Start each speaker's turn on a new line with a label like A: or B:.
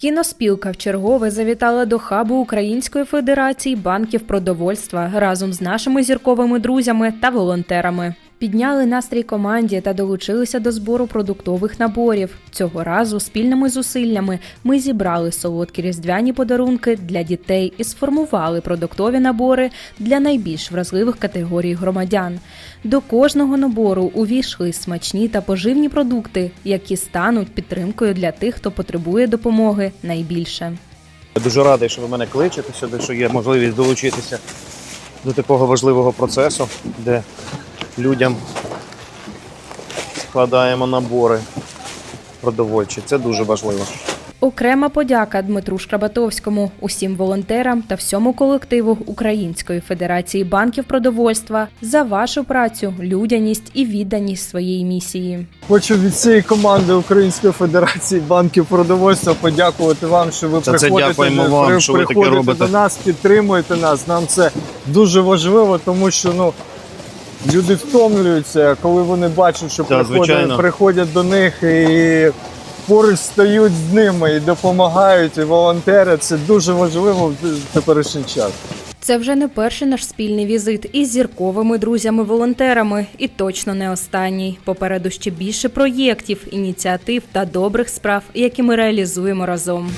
A: Кіноспілка вчергове завітала до хабу Української федерації банків продовольства разом з нашими зірковими друзями та волонтерами. Підняли настрій команді та долучилися до збору продуктових наборів. Цього разу спільними зусиллями ми зібрали солодкі різдвяні подарунки для дітей і сформували продуктові набори для найбільш вразливих категорій громадян. До кожного набору увійшли смачні та поживні продукти, які стануть підтримкою для тих, хто потребує допомоги найбільше.
B: Я дуже радий, що ви мене кличете сюди, що є можливість долучитися до такого важливого процесу, де людям складаємо набори продовольчі. Це дуже важливо.
A: Окрема подяка Дмитру Шкрабатовському, усім волонтерам та всьому колективу Української федерації банків продовольства за вашу працю, людяність і відданість своєї місії.
C: Хочу від цієї команди Української Федерації банків продовольства подякувати вам, що ви
B: Та це
C: приходите,
B: дякуємо
C: до-
B: вам,
C: при-
B: що ви таке робите.
C: до нас, підтримуєте нас. Нам це дуже важливо, тому що ну. Люди втомлюються, коли вони бачать, що
B: Так,
C: приходять,
B: звичайно.
C: приходять до них і поруч стають з ними і допомагають, і волонтери. Це дуже важливо в теперішній час.
A: Це вже не перший наш спільний візит із зірковими друзями-волонтерами, і точно не останній. Попереду ще більше проєктів, ініціатив та добрих справ, які ми реалізуємо разом.